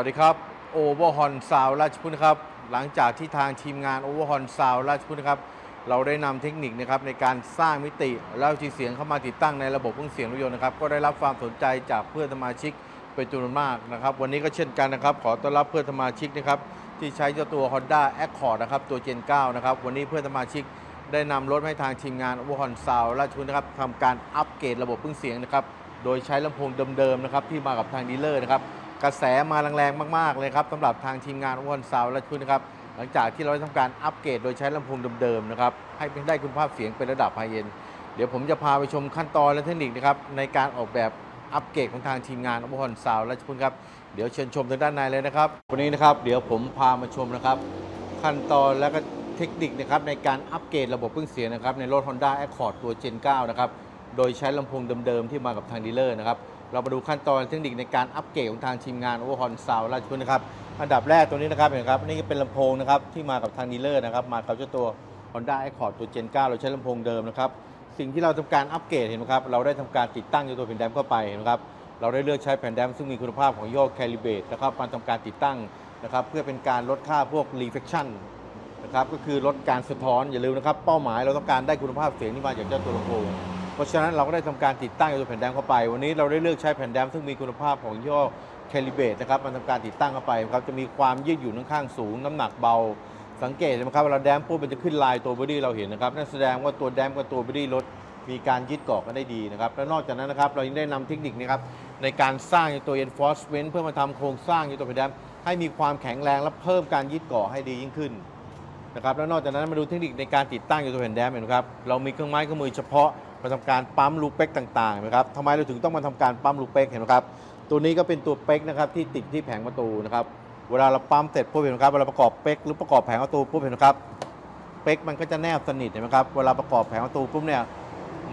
วัสดีครับโอเวอร์ฮอนซาวราชพุทธครับ หลังจากที่ทางทีมงานโอเวอร์ฮอนซาวราชพุทธครับเราได้นำเทคนิคนะครับในการสร้างมิติแล้วจีเสียงเข้ามาติดตั้งในระบบเครื่องเสียงรถยนต์นะครับ ก็ได้รับความสนใจจากเพื่อนสมาชิกเป็นจำนวนมากนะครับ วันนี้ก็เช่นกันนะครับ ขอต้อนรับเพื่อนสมาชิกนะครับที่ใช้เจ้าตัว Honda Accord นะครับตัว Gen 9 นะครับ วันนี้เพื่อนสมาชิกได้นำรถให้ทางทีมงาน o v e r h o n s o u n d ราชพุทธนะครับทำการอัปเกรดระบบเครื่องเสียงนะครับโดยใช้ลำโพงเดิมๆนะครับที่มากับทางดีลเลอร์นะครับ กระแสมาแรงๆมาก ๆ เลยครับสำหรับทางทีมงาน o v e r h o n s o u n d ราชพุทธนะครับ หลังจากที่เราได้ทำการอัปเกรดโดยใช้ลำโพงเดิมๆนะครับให้ได้คุณภาพเสียงเป็นระดับไฮเอ็นเดี๋ยวผมจะพาไปชมขั้นตอนและเทคนิคนะครับในการออกแบบอัปเกรดของทางทีมงาน o v e r h o n s o u n d ราชพุทธครับเดี๋ยวเชิญชมทางด้านในเลยนะครับ วันนี้นะครับเดี๋ยวผมพามาชมนะครับ ขั้นตอนและก็เทคนิคนะครับในการอัปเกรดระบบเครื่องเสียงนะครับในรถ Honda Accord ตัว Gen 9 นะครับโดยใช้ลำโพงเดิมๆที่มากับทางดีลเลอร์นะครับ เรามาดูขั้นตอนเทคนิคในการอัปเกรดของทางทีมงาน Overhorn Sound ราชพฤกษ์นะครับ อันดับแรกตัวนี้นะครับเห็นไหมครับนี่เป็นลำโพงนะครับที่มากับทางดีลเลอร์นะครับมากับเจ้าตัว Honda Accord ตัว Gen 9เราใช้ลำโพงเดิมนะครับสิ่งที่เราทำการอัปเกรดเห็นไหมครับเราได้ทำการติดตั้งเจ้าตัวแผ่นแดมเข้าไปเห็นไหมครับเราได้เลือกใช้แผ่นแดมซึ่งมีคุณภาพของย่อ Calibrate นะครับมาทำการติดตั้งนะครับเพื่อเป็นการลดค่าพวก reflection นะครับก็คือลดการสะท้อนอย่าลืมนะครับเป้าหมายเราต้องการได้คุณภาพเสียงที่มาจากเจ้าตัวลำโพง เพราะฉะนั้นเราก็ได้ทำการติดตั้งตัวแผ่นแดมเข้าไป วันนี้เราได้เลือกใช้แผ่นแดมซึ่งมีคุณภาพของย่อ Calibrate นะครับมาทำการติดตั้งเข้าไปครับจะมีความยืดหยุ่นค่อนข้างสูง น้ำหนักเบา สังเกตนไหมครับเวลาแดมปุ๊บมันจะขึ้นลายตัวบอดี้เราเห็นนะครับนั่นแสดงว่าตัวแดมกับตัวบอดี้รถมีการยึดเกาะกันได้ดีนะครับและนอกจากนั้นนะครับเรายังได้นำเทคนิคนะครับในการสร้างตัว enforcement เพื่อมาทำโครงสร้างตัวแผ่นแดมให้มีความแข็งแรงและเพิ่มการยึดเกาะให้ดียิ่งขึ้น นะครับแล้วนอกจากนั้นมาดูเทคนิคในการติดตั้งอยู่ตัวแผ่นแดมเห็นไหมครับเรามีเครื่องไม้เครื่องมือเฉพาะมาทำการปั๊มลูกเป๊กต่างๆนไหมครับทำไมเราถึงต้องมาทำการปั๊มลูกเป๊กเห็นไหมครับตัวนี้ก็เป็นตัวเป๊กนะครับที่ติดที่แผงประตูนะครับเวลาเราปั๊มเสร็จปุ๊บเห็นไหมครับเวลาประกอบเป๊กหรือประกอบแผงประตูปุ๊บเห็นไหมครับเป๊กมันก็จะแนบสนิทเห็นไหมครับเวลาประกอบแผงประตูปุ๊บเนี่ย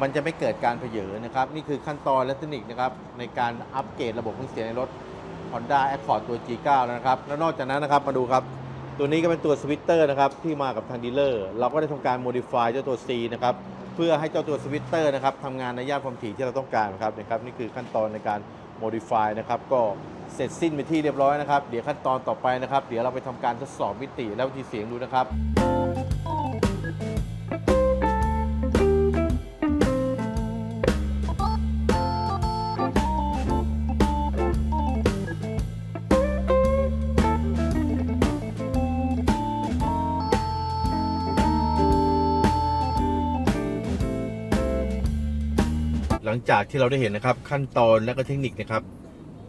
มันจะไม่เกิดการเผยนะครับนี่คือขั้นตอนและเทคนิคนะครับในการอัปเกรดระบบเครื่องเสียงในรถ Honda Accord ตัว G9 แล้วนะครับแล้วนอกจากนั้นนะครับมาดูครับ ตัวนี้ก็เป็นตัวสวิตเตอร์นะครับที่มากับทางดีลเลอร์ เราก็ได้ทำการโมดิฟายเจ้าตัว C นะครับเพื่อให้เจ้าตัวสวิตเตอร์นะครับทำงานในย่านความถี่ที่เราต้องการนะครับนะครับนี่คือขั้นตอนในการโมดิฟายนะครับก็เสร็จสิ้นไปที่เรียบร้อยนะครับ เดี๋ยวขั้นตอนต่อไปนะครับ เดี๋ยวเราไปทำการทดสอบมิติและวิธีเสียงดูนะครับ งจากที่เราได้เห็นนะครับ ขั้นตอนและก็เทคนิคนะครับ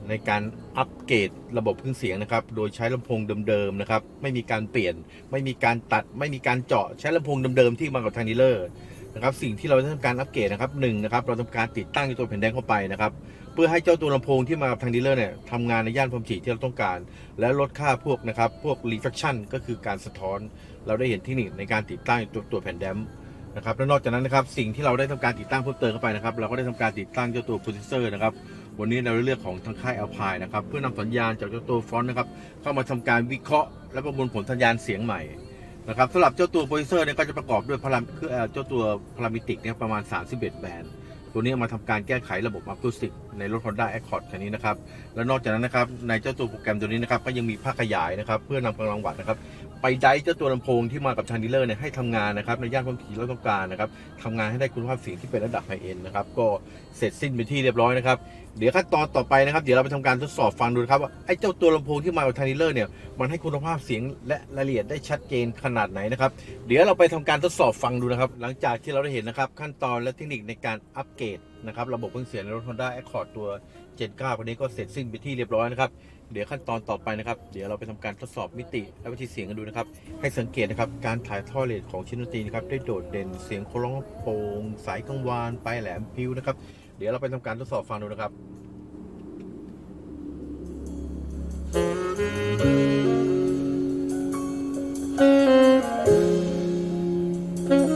ในการอัปเกรดระบบเครื่องเสียงนะครับ โดยใช้ลำโพงเดิมๆนะครับ ไม่มีการเปลี่ยน ไม่มีการตัด ไม่มีการเจาะใช้ลำโพงเดิมๆที่มากับทางดีลเลอร์นะครับสิ่งที่เราได้ทำการอัปเกรดนะครับหนึ่งนะครับ เราทำการติดตั้งตัวแผ่นแดงเข้าไปนะครับ เพื่อให้เจ้าตัวลำโพงที่มากับทางดีลเลอร์เนี่ยทำงานในย่านความถี่ที่เราต้องการ และลดค่าพวกนะครับ พวก reflection ก็คือการสะท้อน เราได้เห็นเทคนิคในการติดตั้งตัวตัวแผ่นแดม นะครับและนอกจากนั้นนะครับสิ่งที่เราได้ทำการติดตั้งเพิ่มเติมเข้าไปนะครับเราก็ได้ทำการติดตั้งเจ้าตัวโปรเซสเซอร์นะครับวันนี้เราได้เลือกของทางค่ายอัลพายนะครับเพื่อนำสัญญาณจากเจ้าตัวฟอนต์นะครับเข้ามาทำการวิเคราะห์ และประมวลผลสัญญาณเสียงใหม่นะครับสำหรับเจ้าตัวโปรเซสเซอร์เนี่ยก็จะประกอบด้วยพลังคือเอ่อเจ้าตัวพารามิติกเนี่ยประมาณ 31 แบนด์ ตัวนี้มาทำการแก้ไขระบบอะคูสติกในรถ Honda Accord คันนี้นะครับ และนอกจากนั้นนะครับในเจ้าตัวโปรแกรมตัวนี้นะครับก็ยังมีภาคขยายนะครับ เพื่อนำกำลังวัตต์นะครับ ไปไดเจ้าตัวลำโพงที่มากับทางดีลเลอร์เนี่ยให้ทำงานนะครับในย่านความถี่เราต้องการนะครับทำงานให้ได้คุณภาพเสียงที่เป็นระดับไฮเอ็นนะครับก็เสร็จสิ้นไปนที่เรียบร้อยนะครับเดี๋ยวขั้นตอนต่อไปนะครับเดี๋ยวเราไปทำการทดสอบฟังดูครับว่าไอ้เจ้าตัวลำโพงที่มากับทางดีลเลอร์เนี่ยมันให้คุณภาพเสียงและรายละเอียดได้ชัดเจนขนาดไหนนะครับเดี๋ยวเราไปทำการทดสอบฟังดูนะครับ หลังจากที่เราได้เห็นนะครับขั้นตอนและเทคนิคในการอัปเกรดนะครับระบบเครื่องเสียงในรถ Honda Accord ตัว Gen 9วันนี้ก็เสร็จสิ้นไปที่เรียบร้อยนะครับ เดี๋ยวขั้นตอนต่อไปนะครับ เดี๋ยวเราไปทำการทดสอบมิติและวิธีเสียงกันดูนะครับ ให้สังเกตนะครับการถ่ายทอดเรทของชิ้นดนตรีนะครับได้โดดเด่นเสียงโคร้องโปร่งสายกังวานปลายแหลมพิ้วนะครับเดี๋ยวเราไปทำการทดสอบฟังดูนะครับ I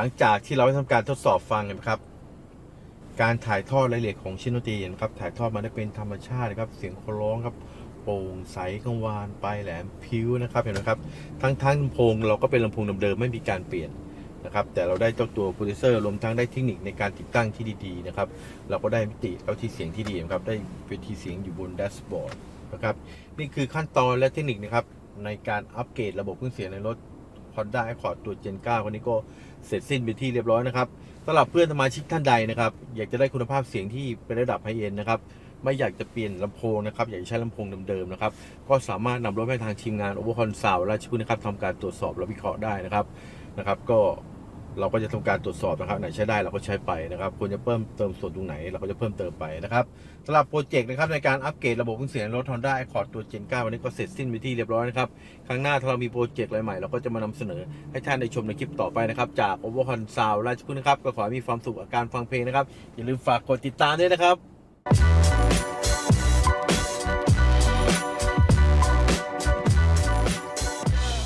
ลังจากที่เราได้ทำการทดสอบฟังนะครับ การถ่ายทอดรายละเอียดของชิ้นดนตรีนะครับ ถ่ายทอดมาได้เป็นธรรมชาตินะครับ เสียงโคร้องครับ โปร่งใสกังวานปลายแหลมพิ้วนะครับ เห็นไหมครับ ทั้งทั้งลำโพงเราก็เป็นลำโพงเดิมๆไม่มีการเปลี่ยนนะครับ แต่เราได้เจ้าตัวโปรดิวเซอร์รวมทั้งได้เทคนิคในการติดตั้งที่ดีๆนะครับ เราก็ได้มิติเอาที่เสียงที่ดีนะครับ ได้เวทีเสียงอยู่บนแดชบอร์ดนะครับ นี่คือขั้นตอนและเทคนิคนะครับในการอัปเกรดระบบเครื่องเสียงในรถ Honda Accord ตัว Gen 9วันนี้ก็เสร็จสิ้นไปที่เรียบร้อยนะครับสำหรับเพื่อนสมาชิกท่านใดนะครับ อยากจะได้คุณภาพเสียงที่เป็นระดับไฮเอ็นนะครับไม่อยากจะเปลี่ยนลำโพงนะครับ อยากใช้ลำโพงเดิมๆนะครับ ก็สามารถนำรถไปทางทีมงาน Overcon Sound ราชพฤกษ์นะครับทำการตรวจสอบและวิเคราะห์ได้นะครับนะครับ ก็ เราก็จะทำการตรวจสอบนะครับไหนใช้ได้เราก็ใช้ไปนะครับควรจะเพิ่มเติมส่วนตรงไหนเราก็จะเพิ่มเติมไปนะครับสำหรับโปรเจกต์นะครับในการอัปเกรดระบบเครื่องเสียงรถ Honda Accord ตัว Gen 9 วันนี้ก็เสร็จสิ้นไปที่เรียบร้อยนะครับครั้งหน้าถ้าเรามีโปรเจกต์อะไรใหม่เราก็จะมานำเสนอให้ท่านได้ชมในคลิปต่อไปนะครับจาก Overcon Sound ราชพฤกษ์นะครับก็ขอให้มีความสุขกับการฟังเพลงนะครับอย่าลืมฝากกดติดตามด้วยนะครับ